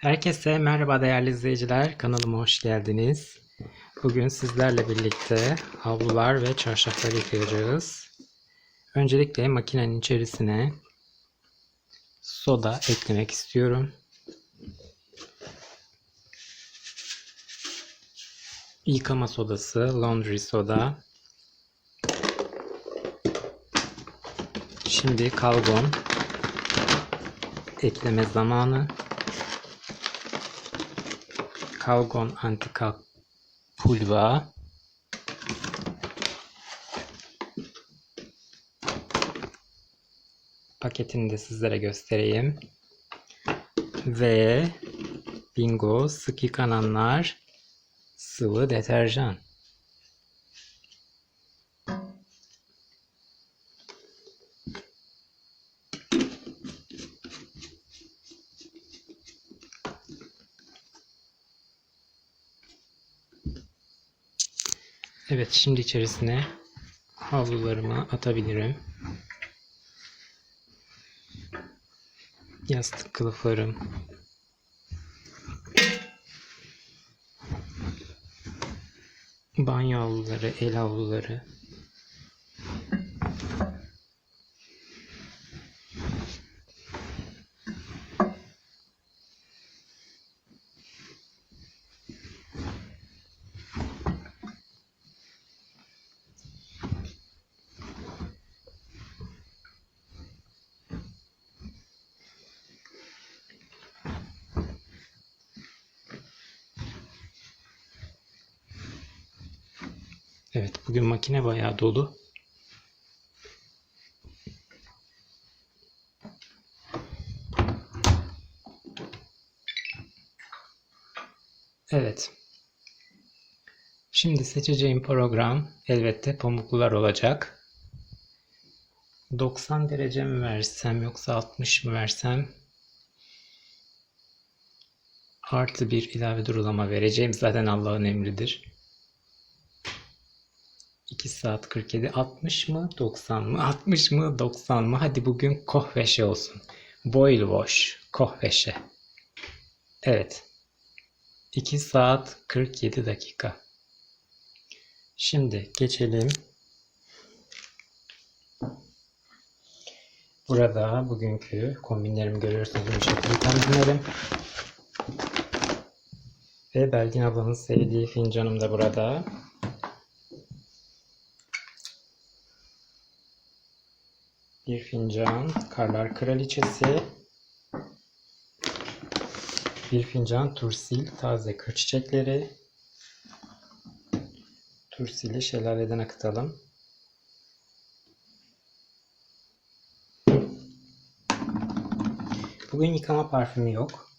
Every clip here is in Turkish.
Herkese merhaba değerli izleyiciler. Kanalıma hoş geldiniz. Bugün sizlerle birlikte havlular ve çarşafları yıkayacağız. Öncelikle makinenin içerisine soda eklemek istiyorum. Yıkama sodası, laundry soda. Şimdi kalgon ekleme zamanı. Kalgon antika pulva. Paketini de sizlere göstereyim. Ve bingo sık yıkananlar sıvı deterjan. Evet şimdi içerisine havlularımı atabilirim. Yastık kılıflarım. Banyo havluları, el havluları. Evet bugün makine bayağı dolu. Evet. Şimdi seçeceğim program elbette pamuklular olacak. 90 derece mi versem yoksa 60 mı versem artı bir ilave durulama vereceğim zaten Allah'ın emridir. 2 saat 47 60 mı 90 mı 60 mı 90 mı hadi bugün kohveşe olsun. Boil wash kohveşe. Evet. 2 saat 47 dakika. Şimdi geçelim. Burada bugünkü kombinlerimi görüyorsunuz. Yumuşak vitaminlerim. Ve Belgin ablanın sevdiği fincanım da burada. Bir fincan Karlar Kraliçesi. Bir fincan tursil taze kır çiçekleri. Tursili şelaleden akıtalım. Bugün yıkama parfümü yok.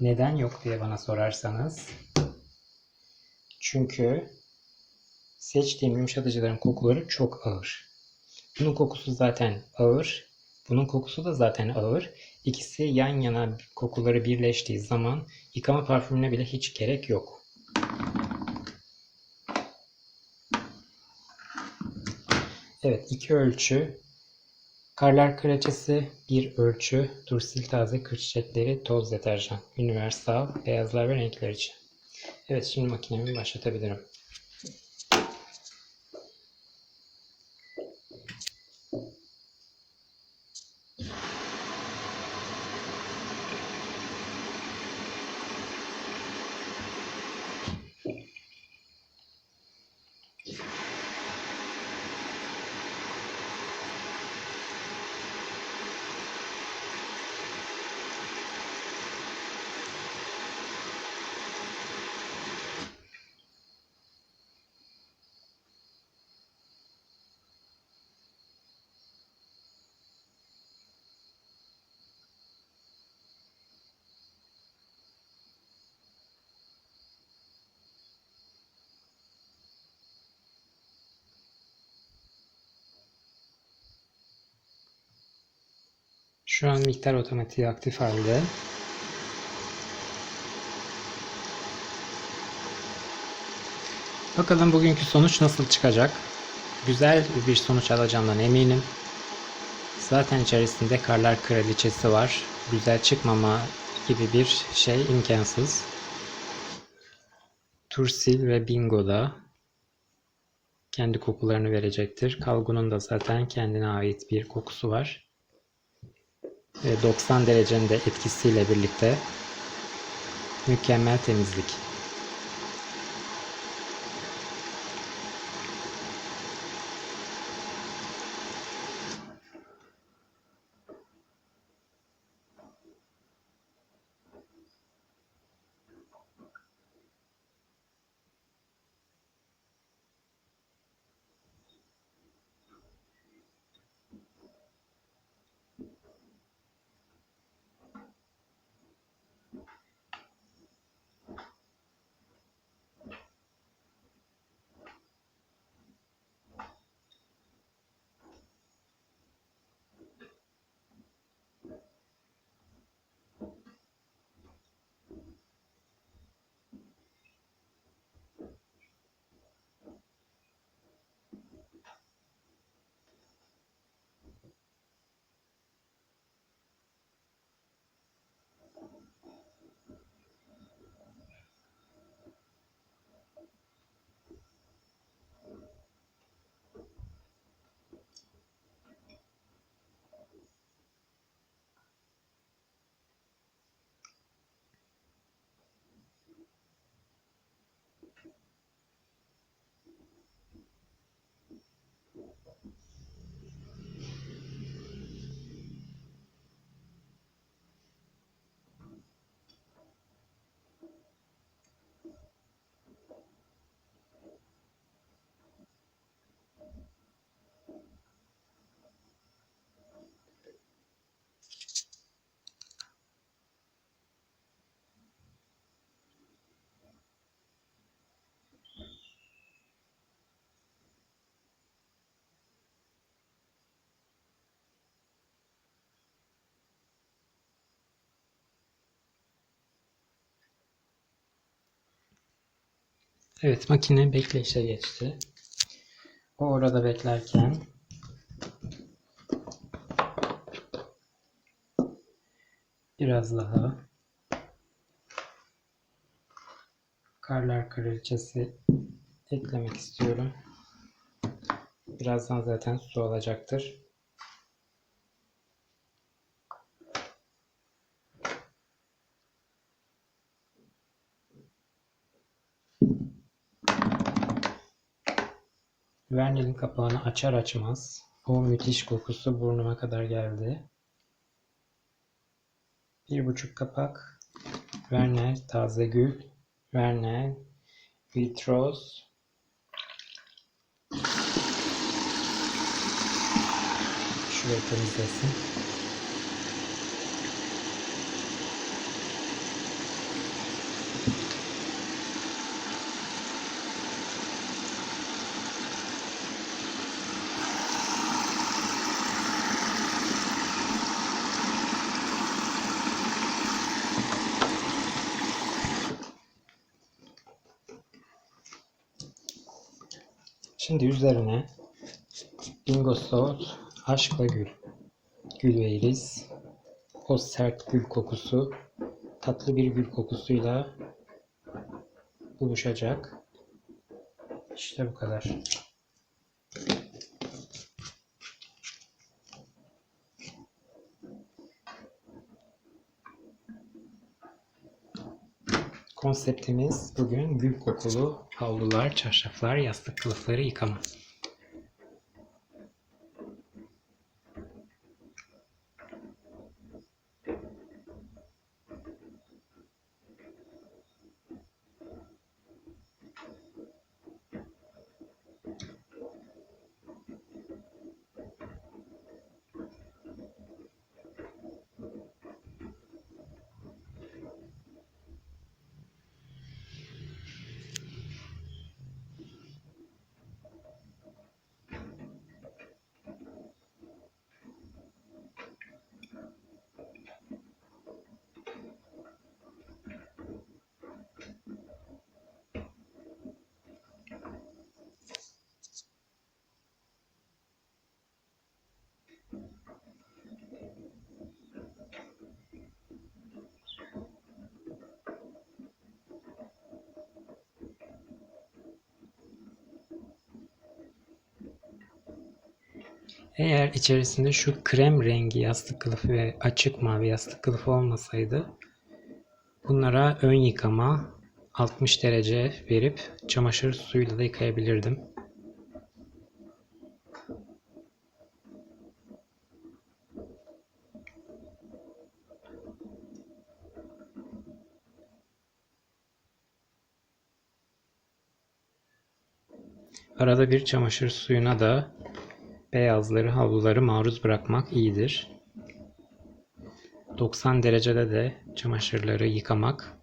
Neden yok diye bana sorarsanız. Çünkü seçtiğim yumuşatıcıların kokuları çok ağır. Bunun kokusu zaten ağır. Bunun kokusu da zaten ağır. İkisi yan yana kokuları birleştiği zaman yıkama parfümüne bile hiç gerek yok. Evet iki ölçü. Karlar Kraliçesi bir ölçü. Dursil taze kır çiçekleri toz deterjan. Universal beyazlar ve renkler için. Evet şimdi makinemi başlatabilirim. Şu an miktar otomatiği aktif halde. Bakalım bugünkü sonuç nasıl çıkacak? Güzel bir sonuç alacağımdan eminim. Zaten içerisinde Karlar Kraliçesi var. Güzel çıkmama gibi bir şey imkansız. Tursil ve Bingo da kendi kokularını verecektir. Kalgunun da zaten kendine ait bir kokusu var. Ve 90 derecenin de etkisiyle birlikte mükemmel temizlik. Evet makine bekleyişe geçti. O orada beklerken biraz daha Karlar Kraliçesi eklemek istiyorum. Birazdan zaten su olacaktır. Vernel'in kapağını açar açmaz o müthiş kokusu burnuma kadar geldi. Bir buçuk kapak Vernel taze gül, Vernel Vitroz, Şurayı temizlesin. Şimdi üzerine Bingo Soğut, Aşkla Gül, Gül ve Iris, o sert gül kokusu, tatlı bir gül kokusuyla buluşacak. İşte bu kadar. Konseptimiz bugün gül kokulu havlular, çarşaflar, yastık kılıfları yıkama. Eğer içerisinde şu krem rengi yastık kılıfı ve açık mavi yastık kılıfı olmasaydı bunlara ön yıkama 60 derece verip çamaşır suyuyla da yıkayabilirdim. Arada bir çamaşır suyuna da beyazları, havluları maruz bırakmak iyidir. 90 derecede de çamaşırları yıkamak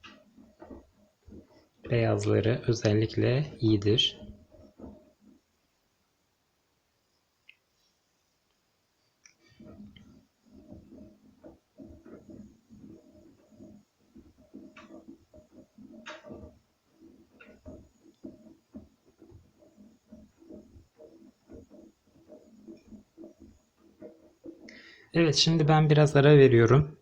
beyazları özellikle iyidir. Evet şimdi ben biraz ara veriyorum.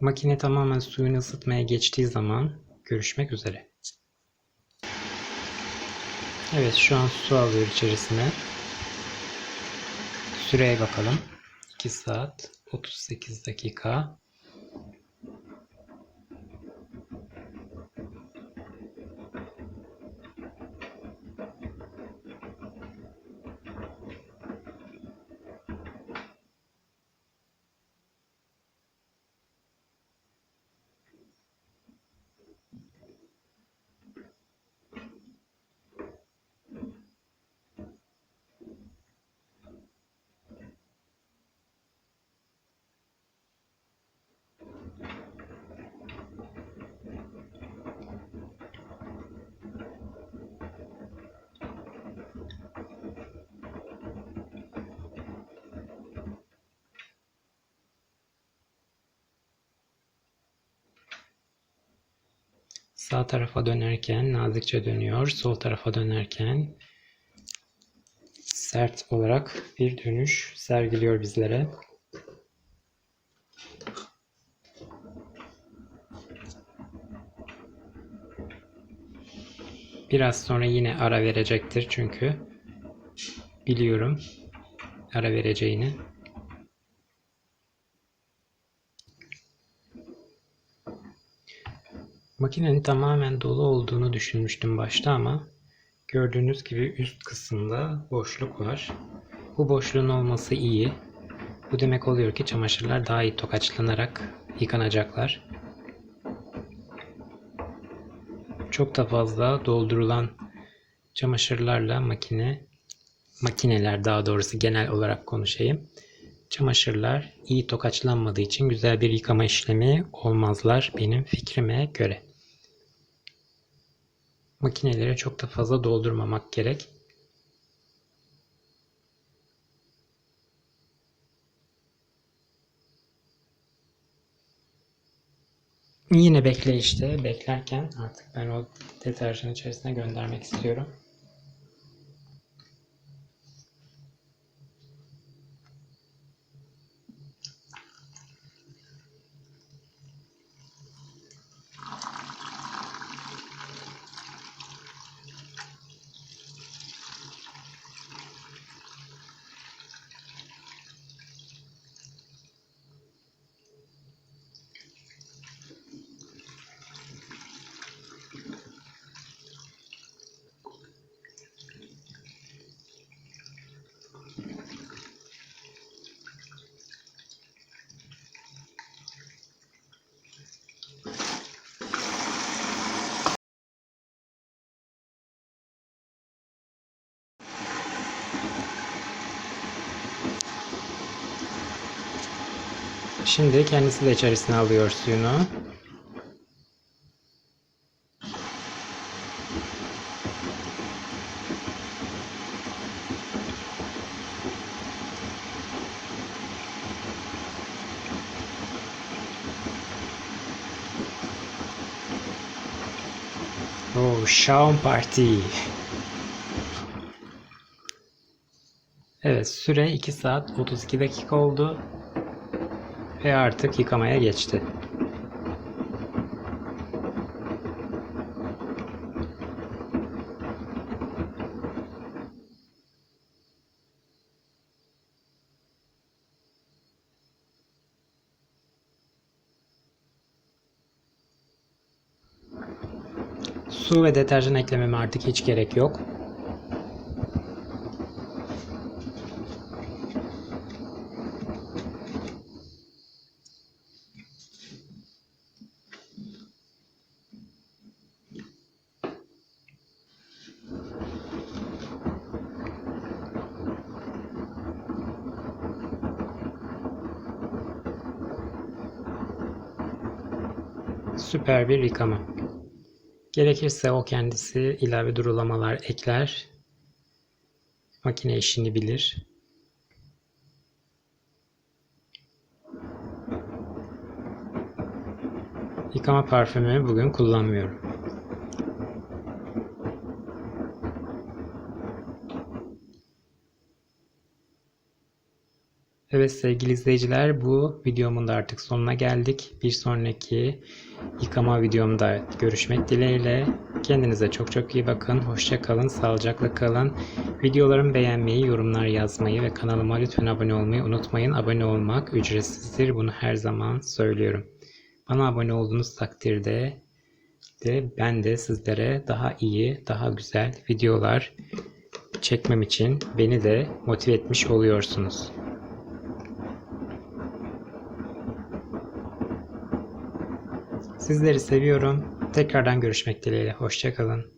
Makine tamamen suyunu ısıtmaya geçtiği zaman görüşmek üzere. Evet şu an su alıyor içerisine. Süreye bakalım. 2 saat 38 dakika. Sağ tarafa dönerken nazikçe dönüyor. Sol tarafa dönerken sert olarak bir dönüş sergiliyor bizlere. Biraz sonra yine ara verecektir çünkü biliyorum ara vereceğini. Makinenin tamamen dolu olduğunu düşünmüştüm başta ama gördüğünüz gibi üst kısımda boşluk var. Bu boşluğun olması iyi. Bu demek oluyor ki çamaşırlar daha iyi tokaçlanarak yıkanacaklar. Çok da fazla doldurulan çamaşırlarla makine makineler daha doğrusu genel olarak konuşayım. Çamaşırlar iyi tokaçlanmadığı için güzel bir yıkama işlemi olmazlar benim fikrime göre. Makinelere çok da fazla doldurmamak gerek. Yine bekleyişte beklerken artık ben o deterjan içerisine göndermek istiyorum. Şimdi kendisi de içerisine alıyor suyunu. Oh, Şaun Parti. Evet, süre 2 saat 32 dakika oldu ve artık yıkamaya geçti. Su ve deterjan eklememe artık hiç gerek yok. Süper bir yıkama. Gerekirse o kendisi ilave durulamalar ekler. Makine işini bilir. Yıkama parfümümü bugün kullanmıyorum. Evet sevgili izleyiciler bu videomun da artık sonuna geldik. Bir sonraki yıkama videomda görüşmek dileğiyle. Kendinize çok çok iyi bakın. Hoşça kalın, sağlıcakla kalın. Videolarımı beğenmeyi, yorumlar yazmayı ve kanalıma lütfen abone olmayı unutmayın. Abone olmak ücretsizdir. Bunu her zaman söylüyorum. Bana abone olduğunuz takdirde de ben de sizlere daha iyi, daha güzel videolar çekmem için beni de motive etmiş oluyorsunuz. Sizleri seviyorum. Tekrardan görüşmek dileğiyle. Hoşçakalın.